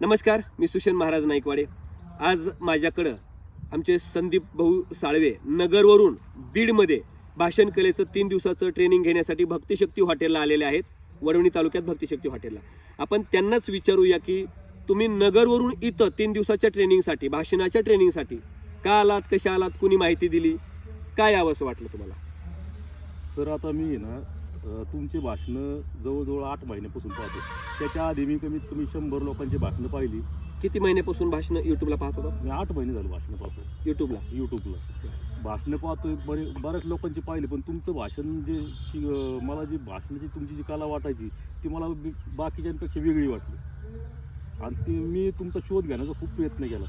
नमस्कार मी सुशन महाराज नाईकवाडे. आज माझ्याकडं आमचे संदीप भाऊ साळवे नगरवरून बीडमध्ये भाषण कलेचं तीन दिवसाचं ट्रेनिंग घेण्यासाठी भक्तिशक्ती हॉटेलला आलेले आहेत वडवणी तालुक्यात भक्तिशक्ती हॉटेलला. आपण त्यांनाच विचारूया की तुम्ही नगरवरून इथं तीन दिवसाच्या ट्रेनिंगसाठी भाषणाच्या ट्रेनिंगसाठी का आलात कशा आलात कुणी माहिती दिली? काय यावं असं वाटलं तुम्हाला? सर आता मी ना तुमची भाषणं जवळजवळ आठ महिन्यापासून पाहतो. त्याच्या आधी मी कमीत कमी शंभर लोकांची भाषणं पाहिली. किती महिन्यापासून भाषणं युट्यूबला पाहत होता? मी आठ महिने झालं भाषणं पाहतो युट्यूबला यूट्यूबला भाषणं पाहतोय बरे बऱ्याच लोकांची पाहिली पण तुमचं भाषण जे मला जी भाषणाची तुमची जी कला वाटायची ती मला बाकीच्यांपेक्षा वेगळी वाटली. आणि ती मी तुमचा शोध घेण्याचा खूप प्रयत्न केला.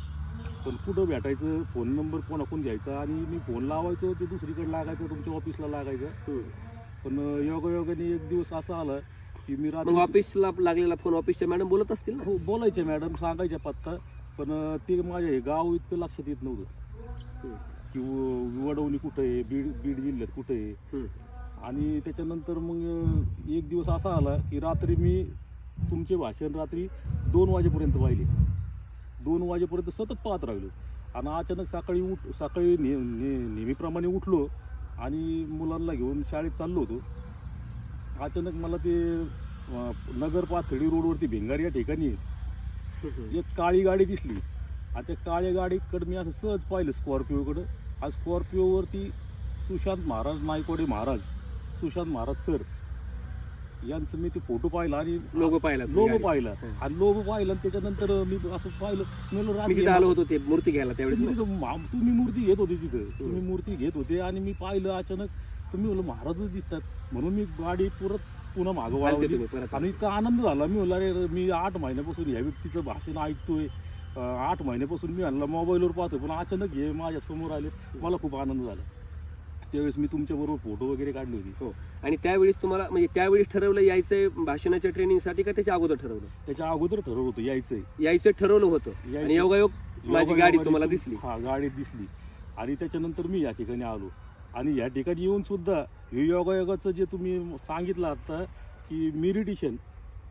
पण कुठं भेटायचं फोन नंबर कोणाकडून घ्यायचा आणि मी फोन लावायचो ते दुसरीकडे लागायचं तुमच्या ऑफिसला लागायचं. पण योगायोगाने एक दिवस असा आला की मी मग रात्री ऑफिसला लागलेला फोन ऑफिसच्या मॅडम बोलत असतील ना? हो बोलायचे मॅडम सांगायच्या पत्ता पण ते माझ्या हे गाव इतकं लक्षात येत नव्हतं. की व- वडवणी कुठं आहे बीड बीड जिल्ह्यात कुठं आहे? हम्म. आणि त्याच्यानंतर मग अं, एक दिवस असा आला की रात्री मी तुमचे भाषण रात्री दोन वाजेपर्यंत पाहिले. दोन वाजेपर्यंत सतत पाहत राहिलो. आणि अचानक सकाळी उठ सकाळी ने ने नेहमीप्रमाणे उठलो. आणि मुलांना घेऊन शाळेत चाललो होतो. अचानक मला ते नगर पाथडी रोडवरती भिंगार या ठिकाणी एक काळी गाडी दिसली. आणि त्या काळ्या गाडीकडं मी असं सहज पाहिलं स्कॉर्पिओकडं. आज स्कॉर्पिओवरती सुशांत महाराज नायकवाडे महाराज सुशांत महाराज सर यांचं मी ते फोटो पाहिला आणि लोगो पाहिला तुम्ही लोगो. पाहिला. हं. आणि लोगो पाहिला आणि त्याच्यानंतर मी असं पाहिलं. मी मी तिथे आलो होतो. ते मूर्ती घ्यायला त्यावेळेस. तुम्ही मा- तुम्ही मूर्ती घेत होते तिथं. तुम्ही हं. मूर्ती घेत होते आणि मी पाहिलं अचानक. तुम्ही म्हणलं महाराजच दिसतात. म्हणून मी गाडी परत पुन्हा मागं तुम्ही आणि इतका आनंद झाला. मी म्हणला अरे मी आठ महिन्यापासून या व्यक्तीचं भाषण ऐकतोय. आठ महिन्यापासून मी आणला मोबाईलवर पाहतोय. पण अचानक हे माझ्यासमोर आले. मला खूप आनंद झाला. त्यावेळेस मी तुमच्याबरोबर फोटो वगैरे काढले होते. आणि त्यावेळेस तुम्हाला म्हणजे त्यावेळेस ठरवलं यायचंय भाषणाच्या ट्रेनिंगसाठी का त्याच्या अगोदर ठरवलं? त्याच्या अगोदर ठरवलं होतं यायचंय. यायचं ठरवलं होतं. यायचं. आणि योगायोग माझी गाडी तुम्हाला तुम- दिसली. हा गाडी दिसली. आणि त्याच्यानंतर मी या ठिकाणी आलो. आणि या ठिकाणी येऊन सुद्धा हे योगायोगाचं जे तुम्ही सांगितलं आता की मेडिटेशन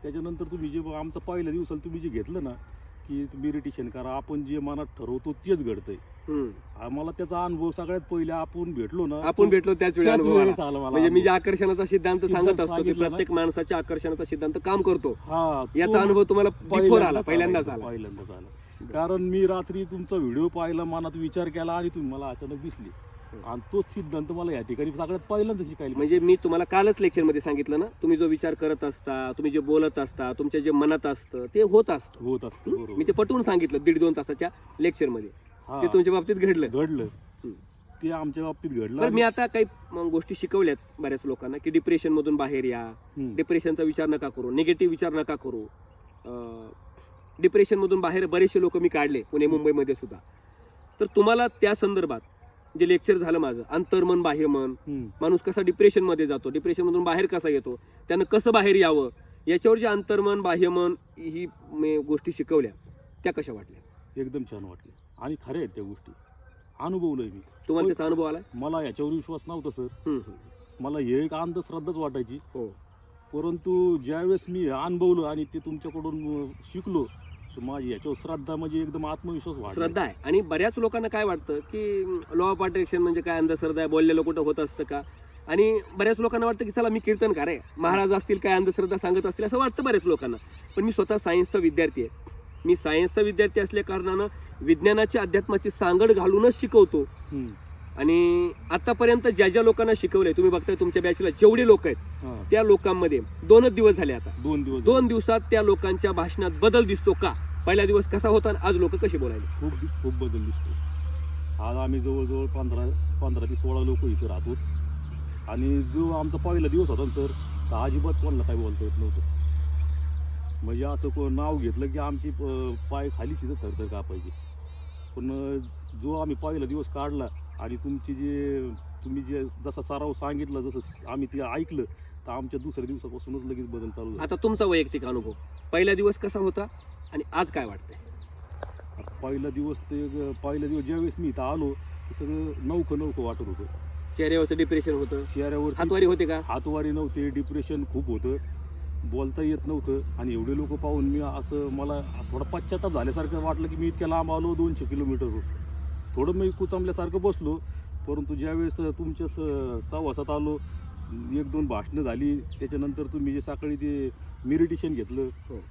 त्याच्यानंतर तुम्ही जे आमचं पहिल्या दिवसाला तुम्ही जे घेतलं ना की मेडिटेशन करा आपण जे मनात ठरवतो तेच घडतंय. आम्हाला त्याचा अनुभव सगळ्यात पहिले आपण भेटलो ना आपण भेटलो त्याच वेळी अनुभव आला. म्हणजे मी जे. आकर्षणाचा सिद्धांत सांगत असतो की. प्रत्येक माणसाच्या आकर्षणाचा सिद्धांत काम करतो हा याचा अनुभव तुम्हाला बिफोर आला पहिल्यांदाच आला पहिल्यांदाच आला कारण मी रात्री तुमचा व्हिडिओ पाहिला मनात विचार केला आणि तुम्ही मला अचानक दिसली आणि तोच सिद्धांत मला या ठिकाणी सगळ्यात पहिल्यांदा शिकायला म्हणजे मी तुम्हाला कालच लेक्चरमध्ये सांगितलं ना तुम्ही जो विचार करत असता तुम्ही जे बोलत असता तुमच्या जे मनात असतं ते होत असतं. होत असतं मी ते पटवून सांगितलं दीड दोन तासाच्या लेक्चरमध्ये. हा, ते तुमच्या बाबतीत घडलं. घडलं. ते आमच्या बाबतीत घडलं तर मी आता काही म, गोष्टी शिकवल्यात बऱ्याच लोकांना की डिप्रेशन मधून बाहेर या. हम्म. डिप्रेशनचा विचार नका करू निगेटिव्ह विचार नका करू. डिप्रेशन मधून बाहेर बरेचसे लोक मी काढले पुणे मुंबईमध्ये सुद्धा. तर तुम्हाला त्या संदर्भात जे लेक्चर झालं माझं अंतर्मन बाह्यमन. माणूस कसा डिप्रेशनमध्ये जातो डिप्रेशन मधून बाहेर कसा येतो त्यानं कसं बाहेर यावं याच्यावर जे अंतर्मन बाह्यमन ही मी गोष्टी शिकवल्या त्या कशा वाटल्या? एकदम छान वाटलं. आणि खऱ्या आहेत त्या गोष्टी. अनुभवलंय मी. तुम्हाला त्याचा अनुभव आला मला याच्यावर विश्वास नव्हता सर. मला हे एक अंधश्रद्धाच वाटायची. हो. परंतु ज्यावेळेस मी अनुभवलं आणि ते तुमच्याकडून शिकलो माझी याच्यावर श्रद्धा म्हणजे एकदम आत्मविश्वास वाढला श्रद्धा आहे. आणि बऱ्याच लोकांना काय वाटतं की लॉ ऑफ अट्रॅक्शन म्हणजे काय? अंधश्रद्धा आहे बोललेलं कुठं होत असतं का? आणि बऱ्याच लोकांना वाटतं की चला मी कीर्तनकार आहे. महाराज असतील काय अंधश्रद्धा सांगत असतील असं वाटतं बऱ्याच लोकांना. पण मी स्वतः सायन्सचा विद्यार्थी आहे. मी सायन्सचा विद्यार्थी असल्या कारणानं विज्ञानाच्या अध्यात्माची सांगड घालूनच शिकवतो. हम्म. आणि आतापर्यंत ज्या ज्या लोकांना शिकवलंय तुम्ही बघताय तुमच्या बॅचला जेवढे लोक आहेत हा, त्या लोकांमध्ये दोनच दिवस झाले आता. दोन दिवस दोन दिवसात त्या लोकांच्या भाषणात बदल दिसतो का? पहिला दिवस कसा होता आणि आज लोक कसे बोलायले? खूप खूप बदल दिसतो आज आम्ही जवळजवळ पंधरा पंधरा ते सोळा लोक इथे राहतो. आणि जो आमचा पहिला दिवस होता सर तर अजिबात कोणाला काही बोलता येत नव्हतं. म्हणजे असं को नाव घेतलं की आमची पाय खाली तिथं थरथर कापायची. पण अं, जो आम्ही पहिला दिवस काढला आणि तुमची जे तुम्ही जे जसा सराव सांगितला जसं आम्ही ते ऐकलं तर आमच्या दुसऱ्या दिवसापासूनच लगेच बदल चालू आता तुमचा वैयक्तिक अनुभव. पहिला दिवस कसा होता? आणि आज काय वाटतंय? पहिला दिवस ते पहिला दिवस ज्यावेळेस मी इथं आलो ते सगळं नौकं नौकं वाटत होतं. चेहऱ्यावरचं डिप्रेशन होतं? चेहऱ्यावर हातवारी होते का? हातवारी नव्हते डिप्रेशन खूप होतं. बोलता येत नव्हतं आणि एवढे लोक पाहून मी असं मला थोडा पश्चाताप झाल्यासारखं वाटलं की मी इतक्या लांब आलो दोनशे किलोमीटरवर थोडं मी कुचांबल्यासारखं बसलो परंतु ज्यावेळेस तुमच्या स सहवासात आलो एक दोन भाषणं झाली त्याच्यानंतर तुम्ही जे सकाळी ते मेडिटेशन घेतलं हो.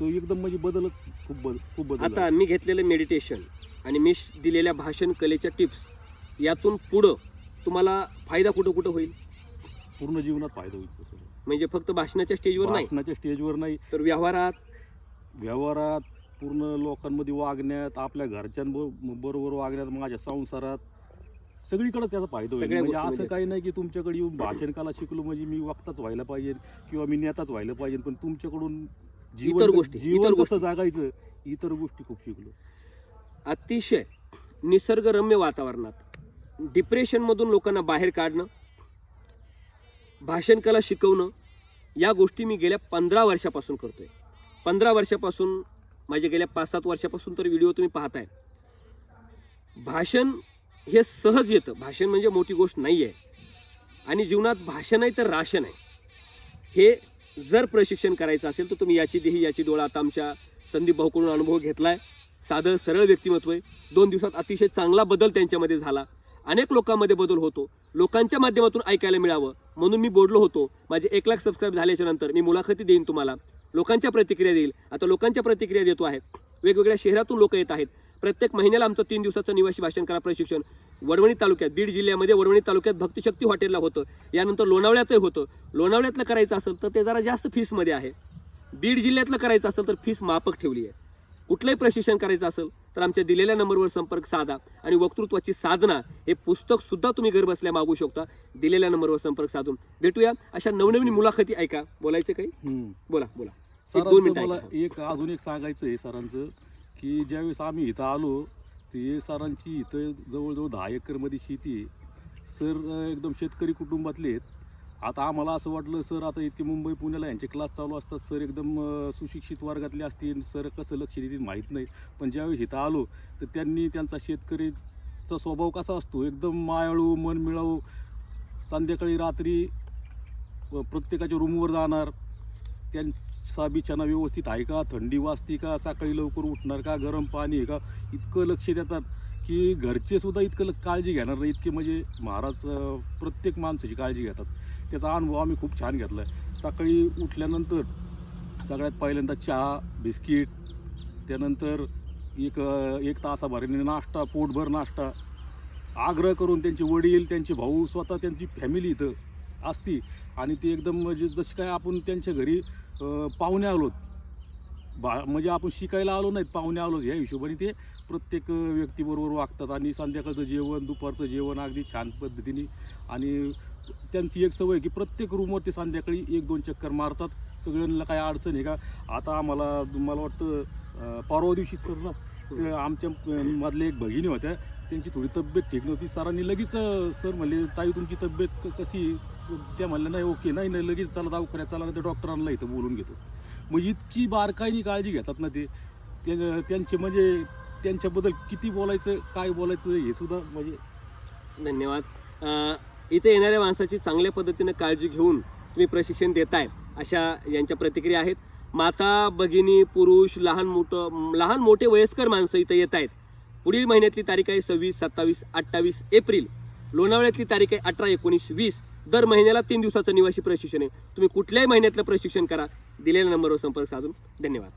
तो एकदम म्हणजे बदलच खूप बदल खूप बदल आता. मी घेतलेलं मेडिटेशन आणि मी दिलेल्या भाषण कलेच्या टिप्स यातून पुढं तुम्हाला फायदा कुठं कुठं होईल? पूर्ण जीवनात फायदा होईल. म्हणजे फक्त भाषणाच्या स्टेजवर नाही? भाषणाच्या स्टेजवर नाही. तर व्यवहारात? व्यवहारात पूर्ण लोकांमध्ये वागण्यात आपल्या घरच्यांबरोबर वागण्यात माझ्या संसारात सगळीकडे त्याचा फायदा होईल. सगळ्या म्हणजे गोष्टींमध्ये असं काही नाही की तुमच्याकडे येऊन भाषण कला शिकलो म्हणजे मी वक्ताच व्हायला पाहिजे किंवा मी नेताच व्हायला पाहिजे पण तुमच्याकडून जीवन गोष्टी, इतर गोष्टी. जागायचं इतर गोष्टी खूप शिकलो. अतिशय निसर्गरम्य वातावरणात डिप्रेशनमधून लोकांना बाहेर काढणं भाषण कला शिकवणं या गोष्टी मी गेल्या पंधरा वर्षापासून करतोय. पंधरा वर्षापासून माझे गेल्या पाच सात वर्षापासून तर व्हिडिओ तुम्ही पाहताय. भाषण हे सहज येतं. भाषण म्हणजे मोठी गोष्ट नाही आहे आणि जीवनात भाषण आहे तर राशन आहे. हे जर प्रशिक्षण करायचं असेल तर तुम्ही याची देही याची डोळा आता आमच्या संदीप भाऊकडून अनुभव घेतला आहे साधं सरळ व्यक्तिमत्व आहे. दोन दिवसात अतिशय चांगला बदल त्यांच्यामध्ये झाला. अनेक लोकांमध्ये बदल होतो. लोकांच्या माध्यमातून ऐकायला मिळावं. म्हणून मी बोललो होतो माझे एक लाख सबस्क्राईब झाल्याच्यानंतर मी मुलाखती देईन तुम्हाला. लोकांच्या प्रतिक्रिया देईल. आता लोकांच्या प्रतिक्रिया देतो आहे. वेगवेगळ्या शहरातून लोक येत आहेत. प्रत्येक महिन्याला आमचं तीन दिवसाचं निवासी भाषण करा प्रशिक्षण. वडवणी तालुक्यात बीड जिल्ह्यामध्ये वडवणी तालुक्यात भक्तिशक्ती हॉटेलला होतं. यानंतर लोणावळ्यातही होतं. लोणावळ्यातलं करायचं असेल तर ते जरा जास्त फीसमध्ये आहे. बीड जिल्ह्यातलं करायचं असेल तर फीस माफक ठेवली आहे. कुठलंही प्रशिक्षण करायचं असेल तर आमच्या दिलेल्या नंबरवर संपर्क साधा आणि वक्तृत्वाची साधना हे पुस्तक सुद्धा तुम्ही घर बसल्या मागू शकता. दिलेल्या नंबरवर संपर्क साधून. भेटूया. अशा नवनवीन मुलाखती ऐका. बोलायचं काही. बोला बोला. एक दोन मिनिटं. एक अजून एक सांगायचं आहे सरांचं. की ज्यावेळेस आम्ही इथं आलो ते सरांची इथं जवळजवळ दहा एकरमध्ये शेती आहे. सर एकदम शेतकरी कुटुंबातले आहेत. आता आम्हाला असं वाटलं सर आता इथे मुंबई पुण्याला यांचे क्लास चालू असतात. सर एकदम सुशिक्षित वर्गातले असतील. सर कसं लक्ष देतील माहीत नाही. पण ज्यावेळेस इथं आलो तर त्यांनी त्यांचा शेतकरीचा स्वभाव कसा असतो? एकदम मायाळू मन मिळावू संध्याकाळी रात्री प्रत्येकाच्या रूमवर जाणार. त्यां बिछाना व्यवस्थित आहे का? थंडी वाजते का? सकाळी लवकर उठणार का? गरम पाणी आहे का? इतकं लक्ष देतात की घरचे सुद्धा इतकं ल- काळजी घेणार नाही. इतके म्हणजे महाराज प्रत्येक माणसाची काळजी घेतात. त्याचा अनुभव आम्ही खूप छान घेतला आहे सकाळी उठल्यानंतर सगळ्यात पहिल्यांदा चहा बिस्किट त्यानंतर एक एक तासाभराने नाश्ता पोटभर नाश्ता. आग्रह करून त्यांचे वडील त्यांचे भाऊ स्वतः त्यांची फॅमिली इथं असती. आणि ते एकदम म्हणजे जशी काय आपण त्यांच्या घरी पाहुणे आलोत बा म्हणजे आपण शिकायला आलो नाहीत पाहुणे आलो ह्या हिशोबाने ते प्रत्येक व्यक्तीबरोबर वागतात आणि संध्याकाळचं जेवण दुपारचं जेवण अगदी छान पद्धतीने आणि त्यांची एक सवय आहे की प्रत्येक रूमवर ते संध्याकाळी एक दोन चक्कर मारतात. सगळ्यांना काय अडचण आहे का? आता आम्हाला मला वाटतं परवा दिवशी सर ना आमच्या मधल्या एक भगिनी होत्या. त्यांची थोडी तब्येत ठीक नव्हती. सरांनी लगेच सर म्हणले ताई तुमची तब्येत कशी त्या म्हणल्या नाही ओके नाही नाही लगेच चला दवाखान्यात चला ते डॉक्टरांना इथं बोलून घेतो. मग इतकी बारकाईने काळजी घेतात ना ते त्या- त्यांचे म्हणजे त्यांच्याबद्दल किती बोलायचं काय बोलायचं हे सुद्धा म्हणजे धन्यवाद. इथे येणाऱ्या माणसाची चांगल्या पद्धतीनं काळजी घेऊन तुम्ही प्रशिक्षण देताय अशा यांच्या प्रतिक्रिया आहेत. माता भगिनी पुरुष लहान मोठं लहान मोठे वयस्कर माणसं इथं येत आहेत. पुढील महिन्यातली तारीख आहे सव्वीस सत्तावीस अठ्ठावीस एप्रिल. लोणावळ्यातली तारीख आहे अठरा एकोणीस वीस. दर महिन्याला तीन दिवसाचं निवासी प्रशिक्षण आहे. तुम्ही कुठल्याही महिन्यातलं प्रशिक्षण करा. दिलेल्या नंबरवर संपर्क साधून. धन्यवाद.